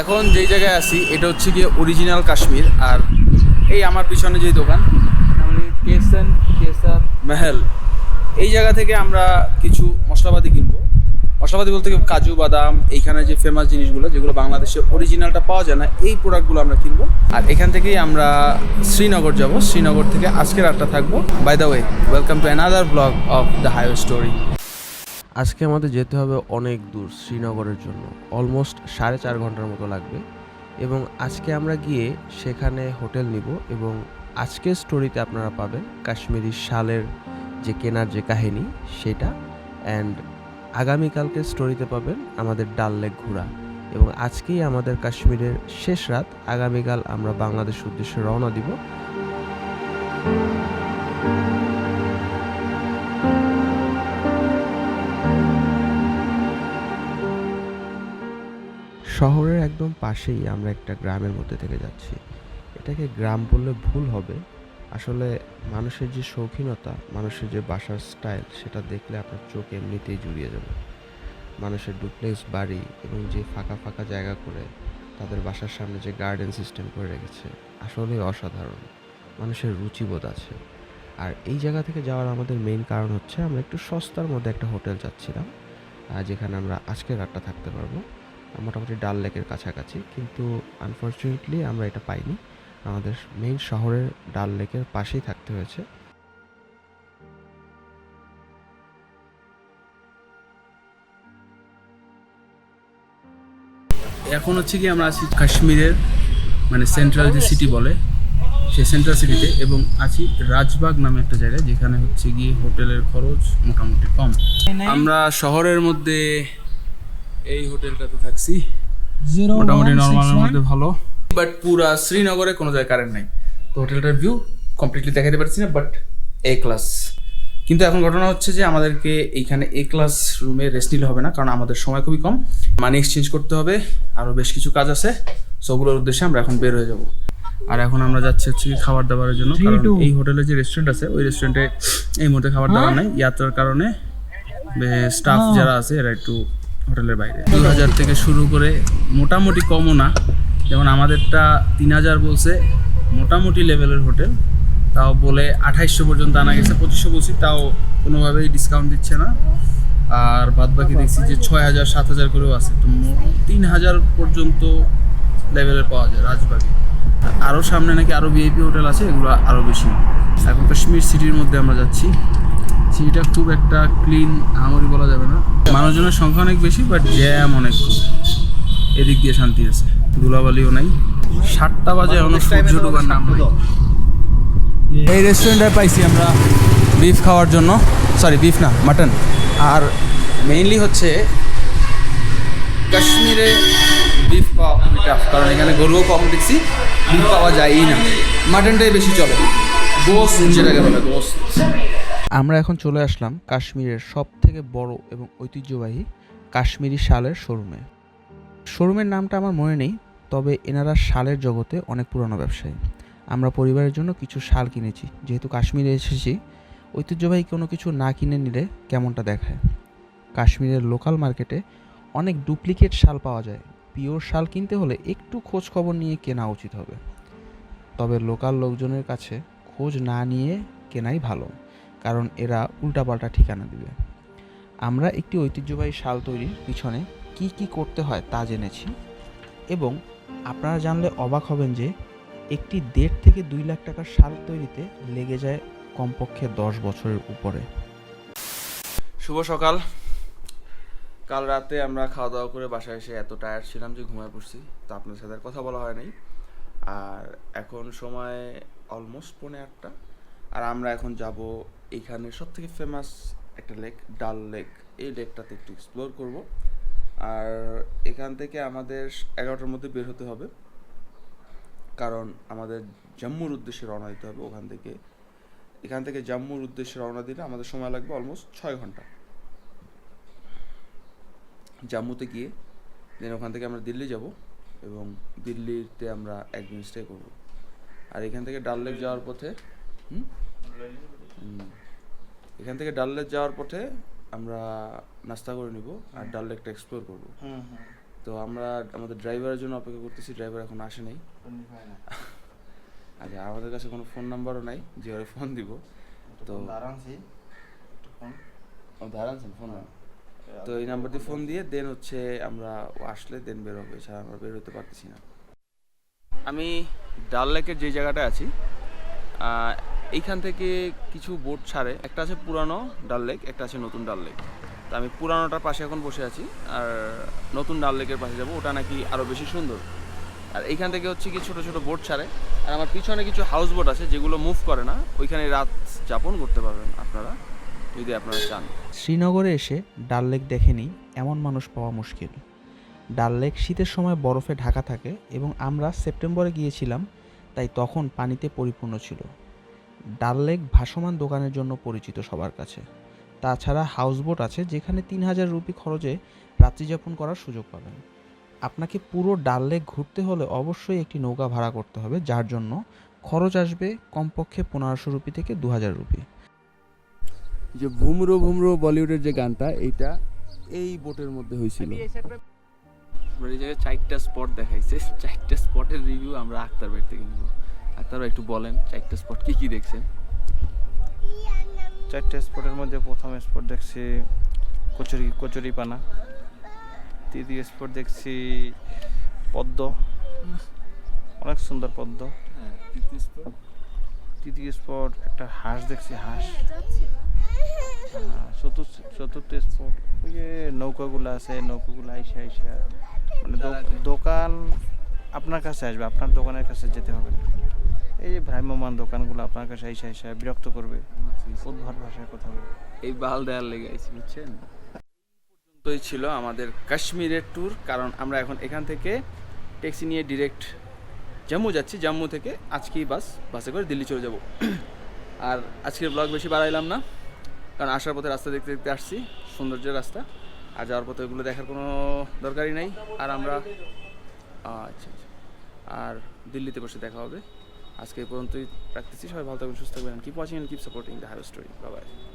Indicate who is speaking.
Speaker 1: এখন যেই জায়গায় আছি, এটা হচ্ছে গিয়ে অরিজিনাল কাশ্মীর। আর এই আমার পিছনে যেই দোকান মেহেল। এই জায়গা থেকে আমরা কিছু মশলাপাতি কিনবো। মশলাপাতি বলতে কাজু, বাদাম, এইখানে যে ফেমাস জিনিসগুলো, যেগুলো বাংলাদেশে অরিজিনালটা পাওয়া যায় না, এই প্রোডাক্টগুলো আমরা কিনবো। আর এখান থেকেই আমরা শ্রীনগর যাব। শ্রীনগর থেকে আজকে রাতটা থাকব। By the way welcome to another blog of the highway story
Speaker 2: আজকে আমাদের যেতে হবে অনেক দূর শ্রীনগরের জন্য। অলমোস্ট সাড়ে চার ঘণ্টার মতো লাগবে। এবং আজকে আমরা গিয়ে সেখানে হোটেল নিব এবং আজকের স্টোরিতে আপনারা পাবেন কাশ্মীরি শালের যে কেনার যে কাহিনী সেটা। অ্যান্ড আগামীকালকে স্টোরিতে পাবেন আমাদের ডাল লেক ঘোরা। এবং আজকেই আমাদের কাশ্মীরের শেষ রাত। আগামীকাল আমরা বাংলাদেশ উদ্দেশ্যে রওনা দিব। শহরের একদম পাশেই আমরা একটা গ্রামের মধ্যে থেকে যাচ্ছি। এটাকে গ্রাম বললে ভুল হবে। আসলে মানুষের যে শৌখিনতা, মানুষের যে বাসার স্টাইল, সেটা দেখলে আপনার চোখ এমনিতেই জুড়িয়ে যাবে। মানুষের ডুপ্লেক্স বাড়ি এবং যে ফাঁকা ফাঁকা জায়গা করে তাদের বাসার সামনে যে গার্ডেন সিস্টেম করে রেখেছে আসলে অসাধারণ। মানুষের রুচিবোধ আছে। আর এই জায়গা থেকে যাওয়ার আমাদের মেইন কারণ হচ্ছে আমরা একটু সস্তার মধ্যে একটা হোটেল যাচ্ছিলাম যেখানে আমরা আজকে রাতটা থাকতে পারব। মোটামুটি ডাল লেকের কাছাকাছি কিন্তু আনফর্চুনেটলি আমরা এটা পাইনি। আমাদের মেইন শহরের ডাল লেকের পাশেই থাকতে হয়েছে।
Speaker 1: এখন হচ্ছে কি আমরা আছি কাশ্মীরের মানে সেন্ট্রাল যে সিটি বলে সেই সেন্ট্রাল সিটিতে এবং আছি রাজবাগ নামে একটা জায়গায় যেখানে হচ্ছে গিয়ে হোটেলের খরচ মোটামুটি কম। আমরা শহরের মধ্যে এই হোটেলটাতে থাকছি। মোটামুটি নর্মালের মধ্যে ভালো। বাট পুরা শ্রীনগরে কোনো জায়গায় কারেন্ট নাই। তো হোটেলটার ভিউ কমপ্লিটলি দেখাতে পারছি না বাট এ ক্লাস কিন্তু এখন ঘটনা হচ্ছে যে আমাদেরকে এইখানে এ ক্লাস রুমে রেস্ট নিলে হবে না কারণ আমাদের সময় খুবই কম। মানি এক্সচেঞ্জ করতে হবে আরও বেশ কিছু কাজ আছে। সো ওগুলোর উদ্দেশ্যে আমরা এখন বের হয়ে যাব। আর এখন আমরা যাচ্ছি হচ্ছে খাবার দাবারের জন্য কারণ এই হোটেলে যে রেস্টুরেন্ট আছে ওই রেস্টুরেন্টে এই মুহূর্তে খাবার দাবার নেই। ইয়াত্রার কারণে স্টাফ যারা আছে এরা একটু হোটেলের বাইরে। দু হাজার থেকে শুরু করে মোটামুটি কমও না, যেমন আমাদেরটা তিন হাজার বলছে, মোটামুটি লেভেলের হোটেল। তাও বলে আঠাইশশো পর্যন্ত আনা গেছে, পঁচিশশো বলছি, তাও কোনোভাবেই ডিসকাউন্ট দিচ্ছে না। আর বাদ বাকি দেখছি যে ছয় হাজার সাত হাজার করেও আছে, তো তিন হাজার পর্যন্ত লেভেলের পাওয়া যায় রাজবাগে আরও সামনে নাকি আরও ভিআইপি হোটেল আছে, এগুলো আরও বেশি। এখন কাশ্মীর সিটির মধ্যে আমরা যাচ্ছি। সিটিটা খুব একটা ক্লিন আমারই বলা যাবে না। মানুষজনের সংখ্যা অনেক বেশি বাট জ্যাম অনেক কম। এদিক দিয়ে শান্তি আছে। ধুলাবালিও নাই। সাতটা বাজে এখনও সূর্য ডোবার নাম নাই। এই রেস্টুরেন্টে পাইছি আমরা বিফ খাওয়ার জন্য। সরি বিফ না মাটন আর মেইনলি হচ্ছে কাশ্মীরে বিফ পাওয়া খুবই টাফ কারণ এখানে গরুও কম দেখছি বিফ পাওয়া যায়ই না। মাটনটাই বেশি চলে। গোস্ত যেটাকে বলে গোস্ত
Speaker 2: আমরা এখন চলে আসলাম কাশ্মীরের সব থেকে বড় এবং ঐতিহ্যবাহী কাশ্মীরি শালের শোরুমে। শোরুমের নামটা আমার মনে নেই, তবে এনারা শালের জগতে অনেক পুরনো ব্যবসায়ী। আমরা পরিবারের জন্য কিছু শাল কিনেছি। যেহেতু কাশ্মীরে এসেছি, ঐতিহ্যবাহী কোনো কিছু না কিনে নিলে কেমনটা দেখায়? কাশ্মীরের লোকাল মার্কেটে অনেক ডুপ্লিকেট শাল পাওয়া যায়। পিওর শাল কিনতে হলে একটু খোঁজ খবর নিয়ে কেনা উচিত হবে। তবে লোকাল লোকজনের কাছে খোঁজ না নিয়ে কেনাই ভালো। কারণ এরা উল্টাপাল্টা ঠিকানা দিবে। আমরা একটি ঐতিহ্যবাহী শাল তৈরির পিছনে কি কি করতে হয় তা জেনেছি এবং আপনারা জানলে অবাক হবেন যে একটি দেড় থেকে দুই লাখ টাকার শাল তৈরিতে লেগে যায় কমপক্ষে দশ বছরের উপরে।
Speaker 1: শুভ সকাল। কাল রাতে আমরা খাওয়া দাওয়া করে বাসায় এসে এত টায়ার্ড ছিলাম যে ঘুমায় পড়ছি, তো আপনার সাথে আর কথা বলা হয় নাই আর এখন সময় অলমোস্ট পৌনে আটটা। আর আমরা এখন যাব এইখানে সব থেকে ফেমাস একটা লেক ডাল লেক এই লেকটাতে একটু এক্সপ্লোর করব। আর এখান থেকে আমাদের এগারোটার মধ্যে বের হতে হবে। কারণ আমাদের জম্মুর উদ্দেশ্যে রওনা দিতে হবে ওখান থেকে। এখান থেকে জম্মুর উদ্দেশ্যে রওনা দিলে আমাদের সময় লাগবে অলমোস্ট ছয় ঘণ্টা। জম্মুতে গিয়ে দেন ওখান থেকে আমরা দিল্লি যাব এবং দিল্লিতে আমরা একদিন স্টে করব। আর এখান থেকে ডাল লেক যাওয়ার পথে, হুম? হুম। এখান থেকে ডাল লেক যাওয়ার পথে আমরা নাস্তা করে নিব আর ডাল লেকটা এক্সপ্লোর করব। তো তো আমরা আমাদের ড্রাইভারের জন্য অপেক্ষা করতেছি ড্রাইভার এখন আসে নাই। আচ্ছা আমাদের কাছে কোনো ফোন নাম্বারও নাই যে ওরে ফোন দিব। তো দাঁড়ানছেন ফোন তো এই নাম্বার দিয়ে ফোন দিয়ে দেন হচ্ছে আমরা ও আসলে দেন বের হবে এছাড়া আমরা বের হতে পারতেছি না। আমি ডাল লেকের যে জায়গাটায় আছি এইখান থেকে কিছু বোট ছাড়ে। একটা আছে পুরানো ডাল লেক, একটা আছে নতুন ডাল লেক। তো আমি পুরানোটার পাশে এখন বসে আছি, আর নতুন ডাল লেকের পাশে যাব। ওটা নাকি আরও বেশি সুন্দর। আর এইখান থেকে হচ্ছে কি ছোটো ছোটো বোট ছাড়ে। আর আমার পিছনে কিছু হাউস বোট আছে, যেগুলো মুভ করে না। ওইখানে রাত যাপন করতে পারবেন আপনারা, যদি আপনারা চান।
Speaker 2: শ্রীনগরে এসে ডাল লেক দেখেনি এমন মানুষ পাওয়া মুশকিল। ডাল লেক শীতের সময় বরফে ঢাকা থাকে, এবং আমরা সেপ্টেম্বরে গিয়েছিলাম, তাই তখন পানিতে পরিপূর্ণ ছিল। ডাল লেক ভাসমান দোকানের জন্য পরিচিত সবার কাছে। তাছাড়া হাউসবোট আছে যেখানে তিন হাজার রুপি খরচে রাত্রিযাপন করার সুযোগ পাবেন। আপনাকে পুরো ডাল লেক ঘুরতে হলে অবশ্যই একটি নৌকা ভাড়া করতে হবে যার জন্য খরচ আসবে কমপক্ষে পনেরোশো রুপি থেকে দু হাজার রুপি।
Speaker 1: যে ভুমরো ভুমরো বলিউডের যে গানটা এইটা এই বোটের মধ্যে হয়েছিল। আমরা এই জায়গায় চারটা স্পট দেখাইছে। চারটা স্পটের রিভিউ আমরা আক্তার ভাইয়ের থেকে আক্তার একটু বলেন চারটা স্পট কি কি দেখছেন?
Speaker 3: চারটে স্পটের মধ্যে প্রথম স্পট দেখছি কচুরি কচুরিপানা তৃতীয় স্পট দেখছি পদ্ম। অনেক সুন্দর পদ্ম।
Speaker 1: হ্যাঁ তৃতীয় স্পট
Speaker 3: তৃতীয় স্পট একটা হাঁস দেখছি হাঁস। চতুর্থ চতুর্থ স্পট ওই যে নৌকাগুলো আছে নৌকাগুলো আইসা আইসা। মানে দোকান আপনার কাছে আসবে আপনার দোকানের কাছে যেতে হবে না। এই যে ভ্রাম্যমান দোকানগুলো আপনার কাছে আইসা আইসা বিরক্ত করবে উদ্ভট ভাষায় কথা বলবে।
Speaker 1: এই বাল দেয়ার লেগে আইছি, বুঝছেন? পর্যন্তই ছিল আমাদের কাশ্মীরের ট্যুর কারণ আমরা এখন এখান থেকে ট্যাক্সি নিয়ে ডিরেক্ট জম্মু যাচ্ছি। জম্মু থেকে আজকেই বাস, বাসে করে দিল্লি চলে যাব। আর আজকের ব্লগ বেশি বাড়াইলাম না, কারণ আসার পথে রাস্তা দেখতে দেখতে আসছি, সৌন্দর্যের রাস্তা। আর যাওয়ার পথে ওগুলো দেখার কোনো দরকারই নাই। আর আমরা আচ্ছা আচ্ছা। আর দিল্লিতে বসে দেখা হবে। আজকে এই পর্যন্তই। রাখতেছি সবাই ভালো থাকবেন, সুস্থ থাকবেন keep watching and keep supporting the highway story Babai